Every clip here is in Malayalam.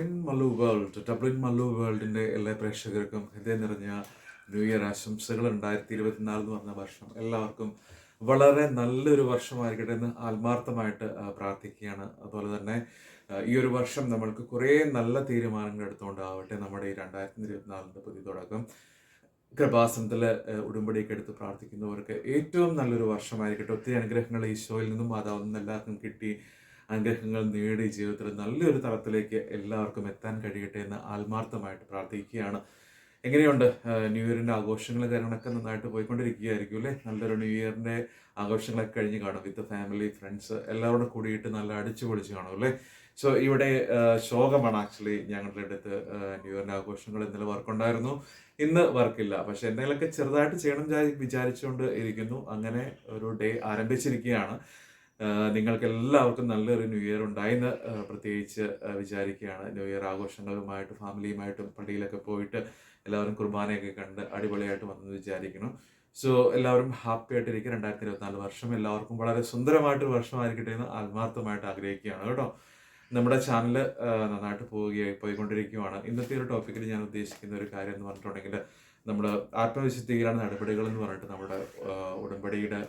Dublin Mallu World Dublin Mallu വേൾഡിന്റെ എല്ലാ പ്രേക്ഷകർക്കും ഹൃദയം നിറഞ്ഞ ന്യൂ ഇയർ ആശംസകൾ. രണ്ടായിരത്തി ഇരുപത്തിനാല് എന്ന് പറഞ്ഞ വർഷം എല്ലാവർക്കും വളരെ നല്ലൊരു വർഷമായിരിക്കട്ടെ എന്ന് ആത്മാർത്ഥമായിട്ട് പ്രാർത്ഥിക്കുകയാണ്. അതുപോലെ തന്നെ ഈ ഒരു വർഷം നമ്മൾക്ക് കുറേ നല്ല തീരുമാനങ്ങൾ എടുത്തുകൊണ്ടാവട്ടെ നമ്മുടെ ഈ രണ്ടായിരത്തി ഇരുപത്തിനാലിന്റെ പുതിയ തുടക്കം കൃപാസനത്തിൽ ഉടുമ്പടിയൊക്കെ എടുത്ത് പ്രാർത്ഥിക്കുന്നവർക്ക് ഏറ്റവും നല്ലൊരു വർഷമായിരിക്കട്ടെ. ഒത്തിരി അനുഗ്രഹങ്ങൾ ഈശോയിൽ നിന്നും മാതാവിൽ നിന്നും എല്ലാവർക്കും കിട്ടി. അനുഗ്രഹങ്ങൾ നേടി ജീവിതത്തിൽ നല്ലൊരു തലത്തിലേക്ക് എല്ലാവർക്കും എത്താൻ കഴിയട്ടെ എന്ന് ആത്മാർത്ഥമായിട്ട് പ്രാർത്ഥിക്കുകയാണ്. എങ്ങനെയുണ്ട് ന്യൂ ഇയറിന്റെ ആഘോഷങ്ങൾ കാര്യങ്ങളൊക്കെ നന്നായിട്ട് പോയിക്കൊണ്ടിരിക്കുകയായിരിക്കും അല്ലേ? നല്ലൊരു ന്യൂ ഇയറിന്റെ ആഘോഷങ്ങളൊക്കെ കഴിഞ്ഞ് കാണും വിത്ത് ഫാമിലി ഫ്രണ്ട്സ് എല്ലാവരും കൂടിയിട്ട് നല്ല അടിച്ചു പൊളിച്ച് കാണും അല്ലേ? സോ ഇവിടെ ശോകമാണ് ആക്ച്വലി ഞങ്ങളുടെ അടുത്ത് ന്യൂ ഇയറിന്റെ ആഘോഷങ്ങൾ ഇന്നലെ വർക്കുണ്ടായിരുന്നു. ഇന്ന് വർക്കില്ല. പക്ഷെ എന്തെങ്കിലുമൊക്കെ ചെറുതായിട്ട് ചെയ്യണം വിചാരി- വിചാരിച്ചുകൊണ്ട് ഇരിക്കുന്നു. അങ്ങനെ ഒരു ഡേ ആരംഭിച്ചിരിക്കുകയാണ്. നിങ്ങൾക്ക് എല്ലാവർക്കും നല്ലൊരു ന്യൂ ഇയർ ഉണ്ടായെന്ന് പ്രത്യേകിച്ച് വിചാരിക്കുകയാണ്. ന്യൂ ഇയർ ആഘോഷങ്ങളുമായിട്ട് ഫാമിലിയുമായിട്ടും പള്ളിയിലൊക്കെ പോയിട്ട് എല്ലാവരും കുർബാനയൊക്കെ കണ്ട് അടിപൊളിയായിട്ട് വന്നെന്ന് വിചാരിക്കുന്നു. സോ എല്ലാവരും ഹാപ്പി ആയിട്ടിരിക്കുക രണ്ടായിരത്തി ഇരുപത്തിനാല് വർഷം എല്ലാവർക്കും വളരെ സുന്ദരമായിട്ടൊരു വർഷമായിരിക്കട്ടെ എന്ന് ആത്മാർത്ഥമായിട്ട് ആഗ്രഹിക്കുകയാണ് കേട്ടോ. നമ്മുടെ ചാനൽ നന്നായിട്ട് പോവുകയായി പോയിക്കൊണ്ടിരിക്കുകയാണ് ഇന്നത്തെ ഒരു ടോപ്പിക്കിൽ ഞാൻ ഉദ്ദേശിക്കുന്ന ഒരു കാര്യം എന്ന് പറഞ്ഞിട്ടുണ്ടെങ്കിൽ നമ്മൾ ആത്മവിശുദ്ധീകരണ നടപടികൾ എന്ന് പറഞ്ഞിട്ട് നമ്മുടെ ഉടമ്പടിയുടെ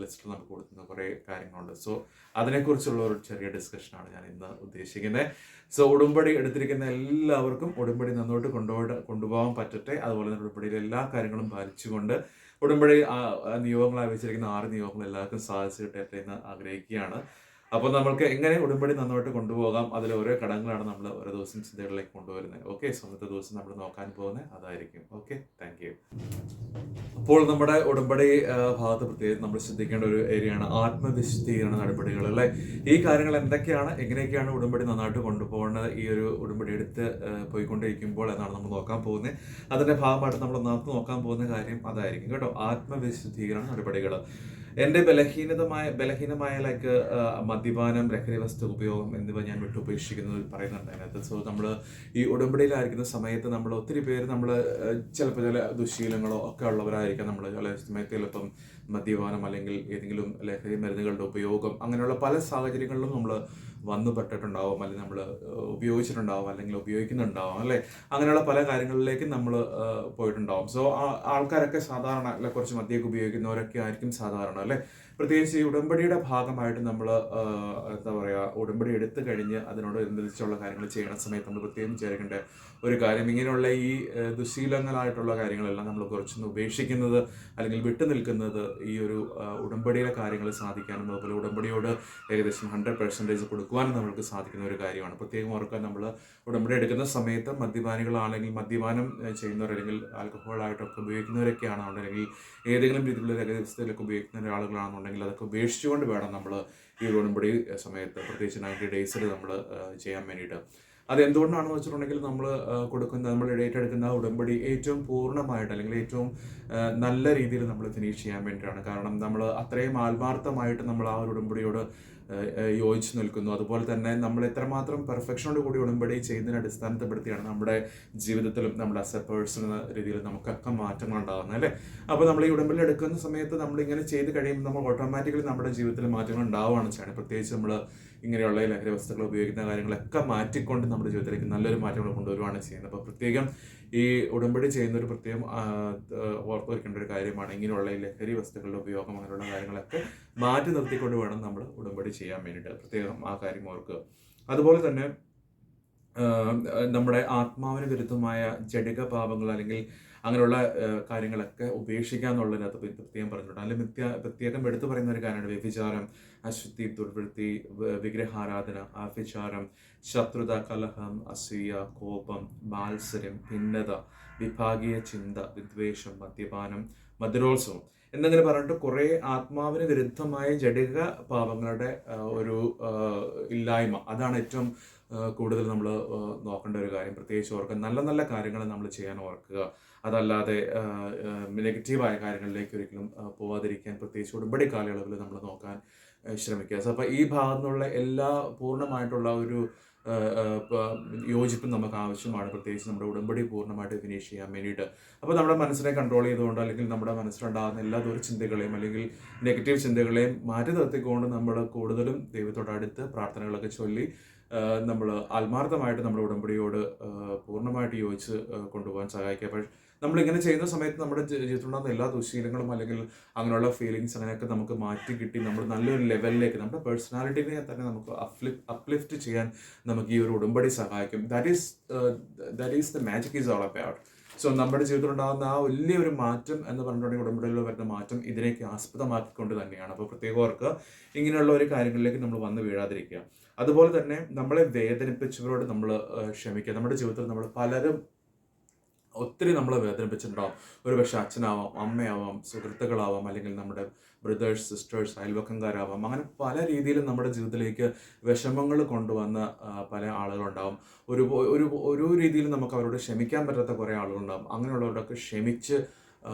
ലിസ്റ്റിൽ നമുക്ക് കൊടുക്കുന്ന കുറേ കാര്യങ്ങളുണ്ട്. സോ അതിനെക്കുറിച്ചുള്ള ഒരു ചെറിയ ഡിസ്കഷനാണ് ഞാൻ ഇന്ന് ഉദ്ദേശിക്കുന്നത്. സോ ഉടമ്പടി എടുത്തിരിക്കുന്ന എല്ലാവർക്കും ഉടമ്പടി നന്നോട്ട് കൊണ്ടുപോയി കൊണ്ടുപോകാൻ പറ്റട്ടെ. അതുപോലെ തന്നെ ഉടമ്പടിയിലെ എല്ലാ കാര്യങ്ങളും പാലിച്ചുകൊണ്ട് ഉടമ്പടി നിയോഗങ്ങൾ ആവശ്യിച്ചിരിക്കുന്ന ആറ് നിയോഗങ്ങൾ എല്ലാവർക്കും സാധിച്ചു കിട്ടട്ടെ എന്ന് ആഗ്രഹിക്കുകയാണ്. അപ്പോൾ നമ്മൾക്ക് എങ്ങനെ ഉടമ്പടി നന്നായിട്ട് കൊണ്ടുപോകാം? അതിൽ ഓരോ ഘടകങ്ങളാണ് നമ്മൾ ഓരോ ദിവസം ചിന്തകളിലേക്ക് കൊണ്ടുവരുന്നത് ഓക്കെ സോ ഇന്നത്തെ ദിവസം നമ്മൾ നോക്കാൻ പോകുന്നത് അതായിരിക്കും. ഓക്കെ താങ്ക് യു അപ്പോൾ നമ്മുടെ ഉടമ്പടി ഭാഗത്ത് പ്രത്യേകം നമ്മൾ ശ്രദ്ധിക്കേണ്ട ഒരു ഏരിയയാണ് ആത്മവിശുദ്ധീകരണ നടപടികൾ അല്ലെ? ഈ കാര്യങ്ങൾ എന്തൊക്കെയാണ് എങ്ങനെയൊക്കെയാണ് ഉടമ്പടി നന്നായിട്ട് കൊണ്ടുപോകേണ്ടത് ഈ ഒരു ഉടമ്പടി എടുത്ത് പോയിക്കൊണ്ടിരിക്കുമ്പോൾ എന്നാണ് നമ്മൾ നോക്കാൻ പോകുന്നത് അതിന്റെ ഭാഗമായിട്ട് നമ്മൾ ഒന്നാമത് നോക്കാൻ പോകുന്ന കാര്യം അതായിരിക്കും കേട്ടോ. ആത്മവിശുദ്ധീകരണ നടപടികൾ എന്റെ ബലഹീനതമായ ബലഹീനമായ ലൈക്ക് മദ്യപാനം ലഹരി വസ്തു ഉപയോഗം എന്നിവ ഞാൻ വിട്ടുപേക്ഷിക്കുന്നത് പറയുന്നുണ്ട് അതിനകത്ത്. സോ നമ്മൾ ഈ ഉടമ്പടിയിലായിരിക്കുന്ന സമയത്ത് നമ്മൾ ഒത്തിരി പേര് നമ്മൾ ചിലപ്പോൾ ചില ദുശീലങ്ങളോ ഒക്കെ ഉള്ളവരായിരിക്കാം നമ്മൾ ചില സമയത്ത് ചിലപ്പം മദ്യപാനം അല്ലെങ്കിൽ ഏതെങ്കിലും ലഹരി മരുന്നുകളുടെ ഉപയോഗം അങ്ങനെയുള്ള പല സാഹചര്യങ്ങളിലും നമ്മൾ വന്നു പെട്ടിട്ടുണ്ടാവും അല്ലെങ്കിൽ നമ്മൾ ഉപയോഗിച്ചിട്ടുണ്ടാവും അല്ലെങ്കിൽ ഉപയോഗിക്കുന്നുണ്ടാവും അല്ലേ? അങ്ങനെയുള്ള പല കാര്യങ്ങളിലേക്കും നമ്മൾ പോയിട്ടുണ്ടാവും. സോ ആൾക്കാരൊക്കെ സാധാരണ അല്ലെ കുറച്ച് മദ്യമൊക്കെ ഉപയോഗിക്കുന്നവരൊക്കെ ആയിരിക്കും സാധാരണ അല്ലേ? പ്രത്യേകിച്ച് ഈ ഉടമ്പടിയുടെ ഭാഗമായിട്ട് നമ്മൾ എന്താ പറയുക ഉടമ്പടി എടുത്തു കഴിഞ്ഞ് അതിനോട് അനുബന്ധിച്ചുള്ള കാര്യങ്ങൾ ചെയ്യുന്ന സമയത്ത് നമ്മൾ പ്രത്യേകം ചേരേണ്ട ഒരു കാര്യം. ഇങ്ങനെയുള്ള ഈ ദുശീലങ്ങളായിട്ടുള്ള കാര്യങ്ങളെല്ലാം നമ്മൾ കുറച്ചൊന്ന് ഉപേക്ഷിക്കുന്നത് അല്ലെങ്കിൽ വിട്ടു നിൽക്കുന്നത് ഈ ഒരു ഉടമ്പടിയിലെ കാര്യങ്ങൾ സാധിക്കാനും അതുപോലെ ഉടമ്പടിയോട് ഏകദേശം ഹൺഡ്രഡ് പെർസെന്റേജ് കൊടുക്കുവാനും നമ്മൾക്ക് സാധിക്കുന്ന ഒരു കാര്യമാണ്. പ്രത്യേകം ഓർക്കാൻ നമ്മൾ ഉടമ്പടി എടുക്കുന്ന സമയത്ത് മദ്യപാനികളാണെങ്കിൽ മദ്യപാനം ചെയ്യുന്നവർ അല്ലെങ്കിൽ ആൽക്കഹോളായിട്ടൊക്കെ ഉപയോഗിക്കുന്നവരൊക്കെ ആണെന്നുണ്ടെങ്കിൽ ഏതെങ്കിലും രീതിയിലുള്ള രഹസ്യത്തിലൊക്കെ ഉപയോഗിക്കുന്ന ആളുകളാണെന്നുണ്ടെങ്കിൽ അതൊക്കെ ഉപേക്ഷിച്ചുകൊണ്ട് വേണം നമ്മൾ ഈ ഉടമ്പടി സമയത്ത് പ്രത്യേകിച്ച് നയന്റി ഡേയ്സിൽ നമ്മൾ ചെയ്യാൻ വേണ്ടിയിട്ട്. അത് എന്തുകൊണ്ടാണെന്ന് വെച്ചിട്ടുണ്ടെങ്കിൽ നമ്മൾ കൊടുക്കുന്ന നമ്മൾ ആ ഉടമ്പടി ഏറ്റവും പൂർണമായിട്ട് അല്ലെങ്കിൽ ഏറ്റവും നല്ല രീതിയിൽ നമ്മൾ ഫിനിഷ് ചെയ്യാൻ വേണ്ടിയിട്ടാണ്. കാരണം നമ്മൾ അത്രയും ആത്മാർത്ഥമായിട്ട് നമ്മൾ ആ ഒരു ഉടമ്പടിയോട് യോജിച്ച് നിൽക്കുന്നു. അതുപോലെ തന്നെ നമ്മൾ എത്രമാത്രം പെർഫെക്ഷനോട് കൂടി ഉടമ്പടി ചെയ്യുന്നതിനെ അടിസ്ഥാനപ്പെടുത്തിയാണ് നമ്മുടെ ജീവിതത്തിലും നമ്മുടെ അസ് എന്ന രീതിയിൽ നമുക്കൊക്കെ മാറ്റങ്ങൾ ഉണ്ടാകുന്നത് അല്ലേ? അപ്പോൾ നമ്മൾ ഈ ഉടമ്പടി എടുക്കുന്ന സമയത്ത് നമ്മൾ ഇങ്ങനെ ചെയ്ത് കഴിയുമ്പോൾ നമ്മൾ ഓട്ടോമാറ്റിക്കലി നമ്മുടെ ജീവിതത്തിൽ മാറ്റങ്ങൾ ഉണ്ടാവുകയാണ് ചെയ്യുന്നത്. പ്രത്യേകിച്ച് നമ്മൾ ഇങ്ങനെയുള്ള ലഹരി വസ്തുക്കൾ ഉപയോഗിക്കുന്ന കാര്യങ്ങളൊക്കെ മാറ്റിക്കൊണ്ട് നമ്മുടെ ജീവിതത്തിലേക്ക് നല്ലൊരു മാറ്റങ്ങൾ കൊണ്ടുവരുവാണ് ചെയ്യുന്നത്. അപ്പോൾ പ്രത്യേകം ഈ ഉടമ്പടി ചെയ്യുന്ന ഒരു പ്രത്യേകം ആ, വയ്ക്കേണ്ട ഒരു കാര്യമാണ്. ഇങ്ങനെയുള്ള ലഹരി വസ്തുക്കളുടെ ഉപയോഗം അങ്ങനെയുള്ള കാര്യങ്ങളൊക്കെ മാറ്റി നിർത്തിക്കൊണ്ട് വേണം നമ്മൾ ഉടമ്പടി ചെയ്യാൻ വേണ്ടിയിട്ട്. പ്രത്യേകം ആ കാര്യം ഓർക്കുക. അതുപോലെ തന്നെ നമ്മുടെ ആത്മാവിന് വിരുദ്ധമായ ജടിക പാപങ്ങൾ അല്ലെങ്കിൽ അങ്ങനെയുള്ള കാര്യങ്ങളൊക്കെ ഉപേക്ഷിക്കുക എന്നുള്ളതിനകത്ത് പ്ര- പ്രത്യേകം പറഞ്ഞിട്ടുണ്ട്. അല്ലെങ്കിൽ മിഥ്യ പ്രത്യേകം എടുത്തു പറയുന്ന ഒരു കാര്യമാണ് വ്യഭിചാരം അശുദ്ധി ദുർവൃത്തി വിഗ്രഹാരാധന അഭിചാരം ശത്രുത കലഹം അസൂയ കോപം മാത്സര്യം ഭിന്നത വിഭാഗീയ ചിന്ത വിദ്വേഷം മദ്യപാനം മധുരോത്സവം എന്നിങ്ങനെ പറഞ്ഞിട്ട് കുറേ ആത്മാവിന് വിരുദ്ധമായ ജടിക പാപങ്ങളുടെ ഒരു ഇല്ലായ്മ. അതാണ് ഏറ്റവും കൂടുതൽ നമ്മൾ നോക്കേണ്ട ഒരു കാര്യം. പ്രത്യേകിച്ച് ഓർക്കുക നല്ല നല്ല കാര്യങ്ങൾ നമ്മൾ ചെയ്യാൻ ഓർക്കുക. അതല്ലാതെ നെഗറ്റീവായ കാര്യങ്ങളിലേക്ക് ഒരിക്കലും പോവാതിരിക്കാൻ പ്രത്യേകിച്ച് ഉടമ്പടി കാലയളവിൽ നമ്മൾ നോക്കാൻ ശ്രമിക്കുക. സോ അപ്പോൾ ഈ ഭാഗത്തു നിന്നുള്ള എല്ലാ പൂർണമായിട്ടുള്ള ഒരു യോജിപ്പും നമുക്ക് ആവശ്യമാണ്. പ്രത്യേകിച്ച് നമ്മുടെ ഉടമ്പടി പൂർണമായിട്ട് ഫിനിഷ് ചെയ്യാൻ വേണ്ടിയിട്ട്. അപ്പോൾ നമ്മുടെ മനസ്സിനെ കൺട്രോൾ ചെയ്തുകൊണ്ട് അല്ലെങ്കിൽ നമ്മുടെ മനസ്സിലുണ്ടാകുന്ന എല്ലാ ദുർചിന്തകളെയും അല്ലെങ്കിൽ നെഗറ്റീവ് ചിന്തകളെയും മാറ്റി നിർത്തിക്കൊണ്ട് നമ്മൾ കൂടുതലും ദൈവത്തോട് അടുത്ത് പ്രാർത്ഥനകളൊക്കെ ചൊല്ലി നമ്മൾ ആത്മാർത്ഥമായിട്ട് നമ്മുടെ ഉടമ്പടിയോട് പൂർണമായിട്ട് യോജിച്ച് കൊണ്ടുപോകാൻ സഹായിക്കുക. പക്ഷേ നമ്മളിങ്ങനെ ചെയ്യുന്ന സമയത്ത് നമ്മുടെ ജീവിതത്തിലുണ്ടാകുന്ന എല്ലാ ദുശീലങ്ങളും അല്ലെങ്കിൽ അങ്ങനെയുള്ള ഫീലിങ്സ് അങ്ങനെയൊക്കെ നമുക്ക് മാറ്റി കിട്ടി നമ്മൾ നല്ലൊരു ലെവലിലേക്ക് നമ്മുടെ പേഴ്സണാലിറ്റിനെ തന്നെ നമുക്ക് അപ്ലിഫ് അപ്ലിഫ്റ്റ് ചെയ്യാൻ നമുക്ക് ഈ ഒരു ഉടമ്പടി സഹായിക്കും. That is that is the magic is all about so നമ്മുടെ ജീവിതത്തിൽ ഉണ്ടാകുന്ന ആ വലിയൊരു മാറ്റം എന്ന് പറഞ്ഞിട്ടുണ്ടെങ്കിൽ ഉടമ്പടിയിൽ വരുന്ന മാറ്റം ഇതിനേക്ക് ആസ്പദമാക്കിക്കൊണ്ട് തന്നെയാണ്. അപ്പോൾ പ്രത്യേകമാർക്ക് ഇങ്ങനെയുള്ള ഒരു കാര്യങ്ങളിലേക്ക് നമ്മൾ വന്ന് വീഴാതിരിക്കുക. അതുപോലെ തന്നെ നമ്മളെ വേദനിപ്പിച്ചവരോട് നമ്മൾ ക്ഷമിക്കുക. നമ്മുടെ ജീവിതത്തിൽ നമ്മൾ പലരും ഒത്തിരി നമ്മളെ വേദനിപ്പിച്ചിട്ടുണ്ടാവും. ഒരു പക്ഷേ അച്ഛനാവാം അമ്മയാവാം സുഹൃത്തുക്കളാവാം അല്ലെങ്കിൽ നമ്മുടെ ബ്രദേഴ്സ് സിസ്റ്റേഴ്സ് അയൽവക്കംകാരാവാം. അങ്ങനെ പല രീതിയിലും നമ്മുടെ ജീവിതത്തിലേക്ക് വിഷമങ്ങൾ കൊണ്ടുവന്ന പല ആളുകളുണ്ടാവും. ഒരു ഒരു ഒരു രീതിയിൽ നമുക്ക് അവരോട് ക്ഷമിക്കാൻ പറ്റാത്ത കുറേ ആളുകളുണ്ടാവും. അങ്ങനെയുള്ളവരോടൊക്കെ ക്ഷമിച്ച് ആ,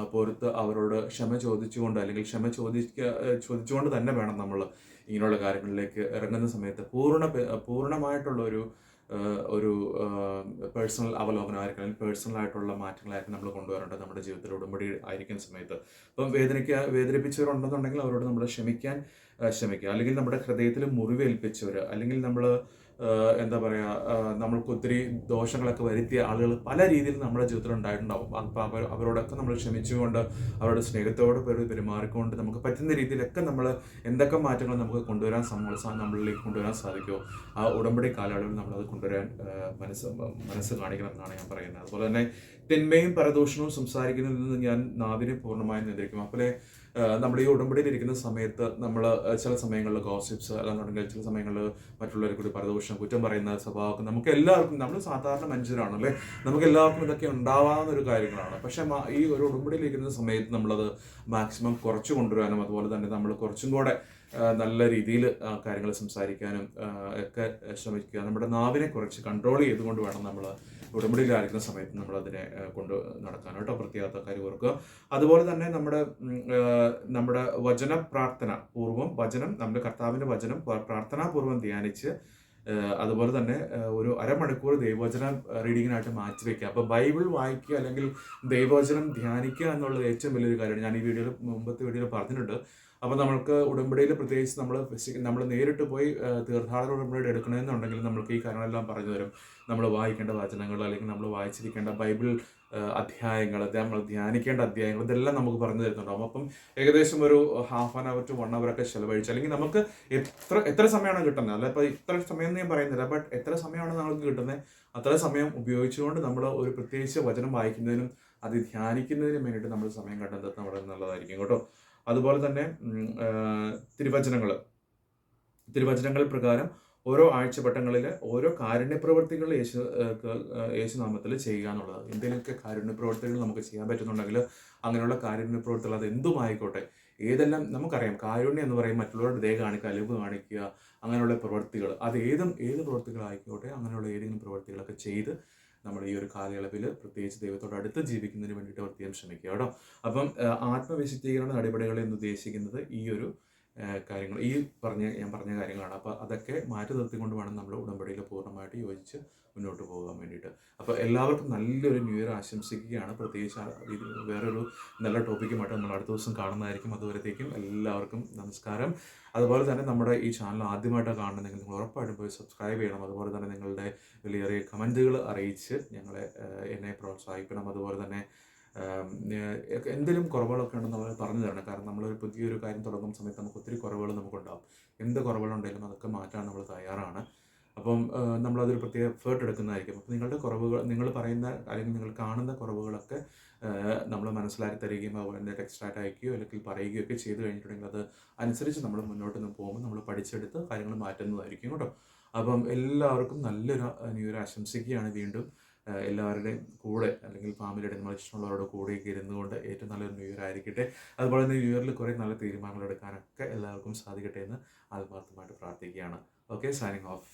അവരോട് ക്ഷമ ചോദിച്ചുകൊണ്ട് അല്ലെങ്കിൽ ക്ഷമ ചോദിക്ക ചോദിച്ചുകൊണ്ട് തന്നെ വേണം നമ്മൾ ഇങ്ങനെയുള്ള കാര്യങ്ങളിലേക്ക് ഇറങ്ങുന്ന സമയത്ത് പൂർണ പൂർണമായിട്ടുള്ള ഒരു ഒരു പേഴ്സണൽ അവലോകനമായിരിക്കും അല്ലെങ്കിൽ പേഴ്സണൽ ആയിട്ടുള്ള മാറ്റങ്ങളായിരിക്കും നമ്മൾ കൊണ്ടുവരേണ്ടത് നമ്മുടെ ജീവിതത്തിൽ ഉടമ്പടി ആയിരിക്കുന്ന സമയത്ത്. അപ്പം വേദനിക്കുക വേദനിപ്പിച്ചവരുണ്ടെന്നുണ്ടെങ്കിൽ അവരോട് നമ്മൾ ക്ഷമിക്കാൻ ശ്രമിക്കുക അല്ലെങ്കിൽ നമ്മുടെ ഹൃദയത്തിൽ മുറിവേൽപ്പിച്ചവർ അല്ലെങ്കിൽ നമ്മൾ എന്താ പറയുക നമ്മൾക്ക് ഒത്തിരി ദോഷങ്ങളൊക്കെ വരുത്തിയ ആളുകൾ പല രീതിയിൽ നമ്മുടെ ജീവിതത്തിൽ ഉണ്ടായിട്ടുണ്ടാവും. അപ്പോൾ അവർ അവരോടൊക്കെ നമ്മൾ ക്ഷമിച്ചുകൊണ്ട് അവരുടെ സ്നേഹത്തോട് പേര് പെരുമാറിക്കൊണ്ട് നമുക്ക് പറ്റുന്ന രീതിയിലൊക്കെ നമ്മൾ എന്തൊക്കെ മാറ്റങ്ങൾ നമുക്ക് കൊണ്ടുവരാൻ നമ്മൾ നമ്മളിലേക്ക് കൊണ്ടുവരാൻ സാധിക്കുമോ ആ ഉടമ്പടി കാലയളവിൽ നമ്മളത് കൊണ്ടുവരാൻ മനസ്സ് മനസ്സ് കാണിക്കണം എന്നാണ് ഞാൻ പറയുന്നത്. അതുപോലെ തന്നെ തിന്മയും പരദൂഷണവും സംസാരിക്കുന്നതിൽ നിന്ന് ഞാൻ നാവിനെ പൂർണമായും നിയന്ത്രിക്കും. അപ്പോൾ നമ്മൾ ഈ ഉടമ്പടിയിൽ ഇരിക്കുന്ന സമയത്ത് നമ്മൾ ചില സമയങ്ങളിൽ ഗോസിപ്സ് അല്ലാന്നുണ്ടെങ്കിൽ ചില സമയങ്ങളിൽ മറ്റുള്ളവരെ കൂടി പരദോഷം കുറ്റം പറയുന്ന സ്വഭാവം നമുക്ക് എല്ലാവർക്കും നമ്മൾ സാധാരണ മനുഷ്യരാണ് അല്ലേ നമുക്ക് എല്ലാവർക്കും ഇതൊക്കെ ഉണ്ടാവാവുന്ന ഒരു കാര്യങ്ങളാണ്. പക്ഷെ ഈ ഒരു ഉടമ്പടിയിൽ ഇരിക്കുന്ന സമയത്ത് നമ്മളത് മാക്സിമം കുറച്ച് കൊണ്ടുവരാനും അതുപോലെ തന്നെ നമ്മൾ കുറച്ചും കൂടെ നല്ല രീതിയിൽ കാര്യങ്ങൾ സംസാരിക്കാനും ഒക്കെ ശ്രമിക്കുക. നമ്മുടെ നാവിനെ കുറച്ച് കൺട്രോൾ ചെയ്തുകൊണ്ട് വേണം നമ്മൾ ഉടമ്പടിയിലായിരിക്കുന്ന സമയത്ത് നമ്മൾ അതിനെ കൊണ്ട് നടക്കാൻ. കേട്ടോ പ്രത്യേകത കാര്യം ഓർക്കുക. അതുപോലെ തന്നെ നമ്മുടെ നമ്മുടെ വചന പ്രാർത്ഥന പൂർവം വചനം നമ്മുടെ കർത്താവിന്റെ വചനം പ്ര- പ്രാർത്ഥനാപൂർവം ധ്യാനിച്ച് അതുപോലെ തന്നെ ഒരു അരമണിക്കൂർ ദൈവവചന റീഡിങ്ങിനായിട്ട് മാറ്റി വെക്കുക. അപ്പോൾ ബൈബിൾ വായിക്കുക അല്ലെങ്കിൽ ദൈവവചനം ധ്യാനിക്കുക എന്നുള്ളത് ഏറ്റവും വലിയൊരു കാര്യമാണ്. ഞാൻ ഈ വീഡിയോയിൽ മുമ്പത്തെ വീഡിയോയിൽ പറഞ്ഞിട്ടുണ്ട്. അപ്പോൾ നമ്മൾക്ക് ഉടമ്പടിയിൽ പ്രത്യേകിച്ച് നമ്മൾ നമ്മൾ നേരിട്ട് പോയി തീർത്ഥാടന ഉടമ്പടി എടുക്കണമെന്നുണ്ടെങ്കിൽ നമ്മൾക്ക് ഈ കാര്യങ്ങളെല്ലാം പറഞ്ഞു തരും. നമ്മൾ വായിക്കേണ്ട വചനങ്ങൾ അല്ലെങ്കിൽ നമ്മൾ വായിച്ചിരിക്കേണ്ട ബൈബിൾ അധ്യായങ്ങൾ നമ്മൾ ധ്യാനിക്കേണ്ട അധ്യായങ്ങൾ ഇതെല്ലാം നമുക്ക് പറഞ്ഞു തരുന്നുണ്ടാവും. അപ്പം ഏകദേശം ഒരു half an hour to one hour ഒക്കെ ചിലവഴിച്ചു അല്ലെങ്കിൽ നമുക്ക് എത്ര എത്ര സമയമാണ് കിട്ടുന്നത്? അല്ല ഇപ്പോൾ ഇത്ര സമയം ഞാൻ പറയുന്നില്ല ബട്ട് എത്ര സമയമാണ് നമുക്ക് കിട്ടുന്നത് അത്ര സമയം ഉപയോഗിച്ചുകൊണ്ട് നമ്മൾ ഒരു പ്രത്യേകിച്ച് വചനം വായിക്കുന്നതിനും അത് ധ്യാനിക്കുന്നതിനും വേണ്ടിയിട്ട് നമ്മൾ സമയം കണ്ടെത്തുന്നത് വളരെ നല്ലതായിരിക്കും കേട്ടോ. അതുപോലെ തന്നെ തിരുവചനങ്ങൾ തിരുവചനങ്ങൾ പ്രകാരം ഓരോ ആഴ്ചവട്ടങ്ങളിൽ ഓരോ കാരുണ്യപ്രവർത്തികൾ യേശു യേശുനാമത്തിൽ ചെയ്യുക എന്നുള്ളത്. എന്തെങ്കിലുമൊക്കെ കാരുണ്യപ്രവർത്തികൾ നമുക്ക് ചെയ്യാൻ പറ്റുന്നുണ്ടെങ്കിൽ അങ്ങനെയുള്ള കാരുണ്യപ്രവർത്തികൾ അത് എന്തുമായിക്കോട്ടെ ഏതെല്ലാം നമുക്കറിയാം. കാരുണ്യം എന്ന് പറയും മറ്റുള്ളവരുടെ ദയ കാണിക്കുക അലിവ് കാണിക്കുക അങ്ങനെയുള്ള പ്രവർത്തികൾ അത് ഏതും ഏത് പ്രവർത്തികളായിക്കോട്ടെ അങ്ങനെയുള്ള ഏതെങ്കിലും പ്രവർത്തികളൊക്കെ ചെയ്ത് നമ്മൾ ഈ ഒരു കാലയളവിൽ പ്രത്യേകിച്ച് ദൈവത്തോട് അടുത്ത് ജീവിക്കുന്നതിന് വേണ്ടിയിട്ട് പ്രത്യേകം ശ്രമിക്കുക കേട്ടോ. അപ്പം ആത്മവിശുദ്ധീകരണ നടപടികൾ എന്ന് ഉദ്ദേശിക്കുന്നത് ഈ ഒരു കാര്യങ്ങൾ. ഈ പറഞ്ഞ ഞാൻ പറഞ്ഞ കാര്യങ്ങളാണ്. അപ്പോൾ അതൊക്കെ മാറ്റി നിർത്തിക്കൊണ്ട് വേണം നമ്മൾ ഉടമ്പടിയിൽ പൂർണമായിട്ട് യോജിച്ച് മുന്നോട്ട് പോകാൻ വേണ്ടിയിട്ട്. അപ്പോൾ എല്ലാവർക്കും നല്ലൊരു ന്യൂ ഇയർ ആശംസിക്കുകയാണ്. പ്രത്യേകിച്ച് വേറൊരു നല്ല ടോപ്പിക്കുമായിട്ട് നമ്മൾ അടുത്ത ദിവസം കാണുന്നതായിരിക്കും. അതുവരത്തേക്കും എല്ലാവർക്കും നമസ്കാരം. അതുപോലെ തന്നെ നമ്മുടെ ഈ ചാനൽ ആദ്യമായിട്ട് കാണുന്നെങ്കിൽ നിങ്ങൾ ഉറപ്പായിട്ടും പോയി സബ്സ്ക്രൈബ് ചെയ്യണം. അതുപോലെ തന്നെ നിങ്ങളുടെ വലിയ കമന്റുകൾ അറിയിച്ച് ഞങ്ങളെ എന്നെ പ്രോത്സാഹിപ്പിക്കണം. അതുപോലെ തന്നെ എന്തെങ്കിലും കുറവുകളൊക്കെ ഉണ്ടെന്ന് അവർ പറഞ്ഞു തരണം കാരണം നമ്മൾ ഒരു പുതിയൊരു കാര്യം തുടങ്ങുന്ന സമയത്ത് നമുക്ക് ഒത്തിരി കുറവുകൾ നമുക്കുണ്ടാവും. എന്ത് കുറവുകളുണ്ടെങ്കിലും അതൊക്കെ മാറ്റാൻ നമ്മൾ തയ്യാറാണ്. അപ്പം നമ്മളതൊരു പ്രത്യേക എഫേർട്ട് എടുക്കുന്നതായിരിക്കും. അപ്പം നിങ്ങളുടെ കുറവുകൾ നിങ്ങൾ പറയുന്ന അല്ലെങ്കിൽ നിങ്ങൾ കാണുന്ന കുറവുകളൊക്കെ നമ്മൾ മനസ്സിലാക്കി തരികയും അതുപോലെ തന്നെ ടെക്സ്റ്റായിട്ട് അയക്കുകയോ അല്ലെങ്കിൽ പറയുകയോ ഒക്കെ ചെയ്ത് കഴിഞ്ഞിട്ടുണ്ടെങ്കിൽ അത് അനുസരിച്ച് നമ്മൾ മുന്നോട്ട് നിന്ന് പോകുമ്പോൾ നമ്മൾ പഠിച്ചെടുത്ത് കാര്യങ്ങൾ മാറ്റുന്നതായിരിക്കും കേട്ടോ. അപ്പം എല്ലാവർക്കും നല്ലൊരു ന്യൂ ഇയർ ആശംസിക്കുകയാണ് വീണ്ടും. എല്ലാവരുടെയും കൂടെ അല്ലെങ്കിൽ ഫാമിലിയുടെ നമ്മൾ ഇഷ്ടമുള്ളവരുടെ കൂടെയൊക്കെ ഇരുന്നുകൊണ്ട് ഏറ്റവും നല്ലൊരു ന്യൂ ഇയർ ആയിരിക്കട്ടെ. അതുപോലെ തന്നെ ന്യൂ ഇയറിൽ കുറേ നല്ല തീരുമാനങ്ങൾ എടുക്കാനൊക്കെ എല്ലാവർക്കും സാധിക്കട്ടെ എന്ന് ആത്മാർത്ഥമായിട്ട് പ്രാർത്ഥിക്കുകയാണ്. Okay signing off